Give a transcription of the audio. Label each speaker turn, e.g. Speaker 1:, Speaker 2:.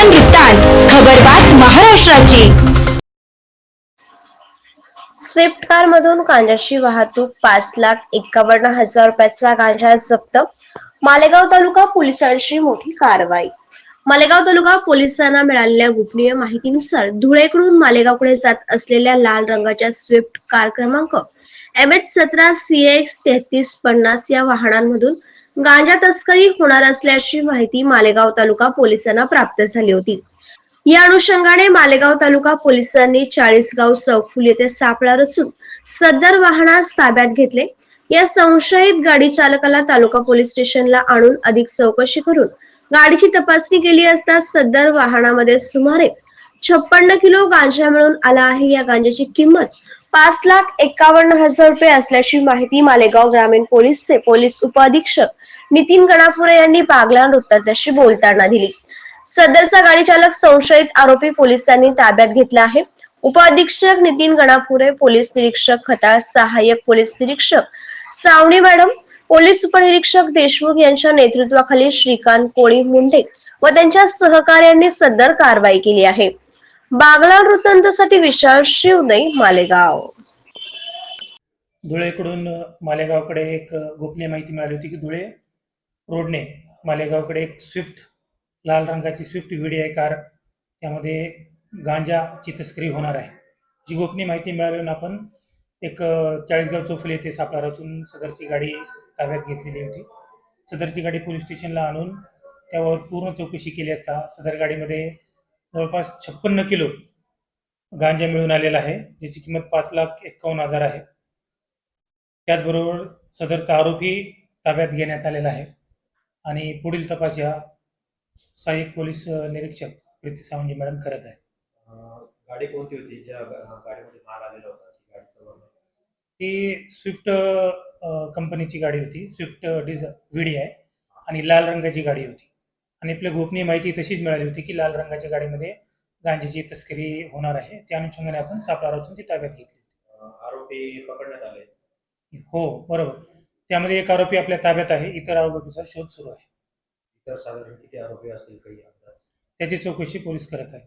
Speaker 1: महान वृत्तांत खबरबात महाराष्ट्राची.
Speaker 2: स्विफ्ट कार मधून गांजाची वाहतूक पाच लाख एकावन्न हजार रुपयाचा गांजा जप्त. मालेगाव तालुका पोलिसांची मोठी कारवाई. मालेगाव तालुका पोलिसांना मिळालेल्या गोपनीय माहितीनुसार धुळेकडून मालेगावकडे जात असलेल्या लाल रंगाच्या स्विफ्ट कार क्रमांक एम एच सतरा सी एक्स तेहतीस पन्नास या वाहनांमधून गांजा तस्करी होणार असल्याची माहिती मालेगाव तालुका पोलिसांना प्राप्त झाली होती. या अनुषंगाने मालेगाव तालुका पोलिसांनी चाळीसगाव चौफुल येथे सापळा रचून सदर वाहनास ताब्यात घेतले. या संशयित गाडी चालकाला तालुका पोलीस स्टेशनला आणून अधिक चौकशी करून गाडीची तपासणी केली असता सदर वाहनामध्ये सुमारे छप्पन्न किलो गांजा मिळून आला आहे. या गांजाची किंमत पाच लाख एकावन्न हजार रुपये असल्याची माहिती मालेगाव ग्रामीण पोलीसचे पोलीस उपअधीक्षक नितीन गणापुरे यांनी बागला वृत्तांताशी बोलताना दिली. सदरचा गाडी चालक संशयित आरोपी पोलिसांनी ताब्यात घेतला आहे. उपअधीक्षक नितीन गणापुरे पोलीस निरीक्षक खताळ सहाय्यक पोलीस निरीक्षक सावणी मॅडम पोलीस उपनिरीक्षक देशमुख यांच्या नेतृत्वाखाली श्रीकांत कोळी मुंडे व त्यांच्या सहकार्यांनी सदर कारवाई केली आहे. बागला वृत्तांतासाठी विशाल शिवदय मालेगाव.
Speaker 3: धुळेकडून मालेगावकडे एक गोपनीय माहिती मिळाली होती की धुळे रोडने मालेगावकडे एक स्विफ्ट लाल रंगाची स्विफ्ट व्हिडी आहे कार त्यामध्ये गांजाची तस्करी होणार आहे. जी गोपनीय माहिती मिळाल्यानं आपण एक चाळीसगाव चौफुली येथे सापळा रचून सदरची गाडी ताब्यात घेतलेली होती. सदरची गाडी पोलीस स्टेशनला आणून त्यावर पूर्ण चौकशी केली असता सदर गाडीमध्ये जवळपास छप्पन्न किलो गांजा मिळून आलेला आहे ज्याची किंमत पाच लाख एक्कावन्न हजार आहे. त्याचबरोबर सदरचा आरोपी ताब्यात घेण्यात आलेला आहे. आणि पुढील तपास या सहाय्यक पोलीस निरीक्षक प्रीती सावंगी मॅडम करत आहेत.
Speaker 4: गाडी कोणती होती? ज्या गाडीमध्ये माल आलेला होता ती गाडीचं
Speaker 3: ती स्विफ्ट कंपनीची गाडी होती. स्विफ्ट डिझ व्हिडी आहे. आणि लाल रंगाची गाडी होती. आणि आपल्या गोपनीय माहिती तशीच मिळाली होती की लाल रंगाच्या गाडीमध्ये गांजाची तस्करी होणार आहे. त्या अनुषंगाने आपण सापळा रचून ती ताब्यात घेतली
Speaker 4: आरोपी पकडण्यात आले.
Speaker 3: हो बरोबर. त्यामध्ये एक आरोपी आपल्या ताब्यात आहे. इतर आरोपीचा शोध सुरू आहे.
Speaker 4: इतर साधारण किती आरोपी असतील काही अंदाज?
Speaker 3: त्याची चौकशी पोलीस करत आहेत.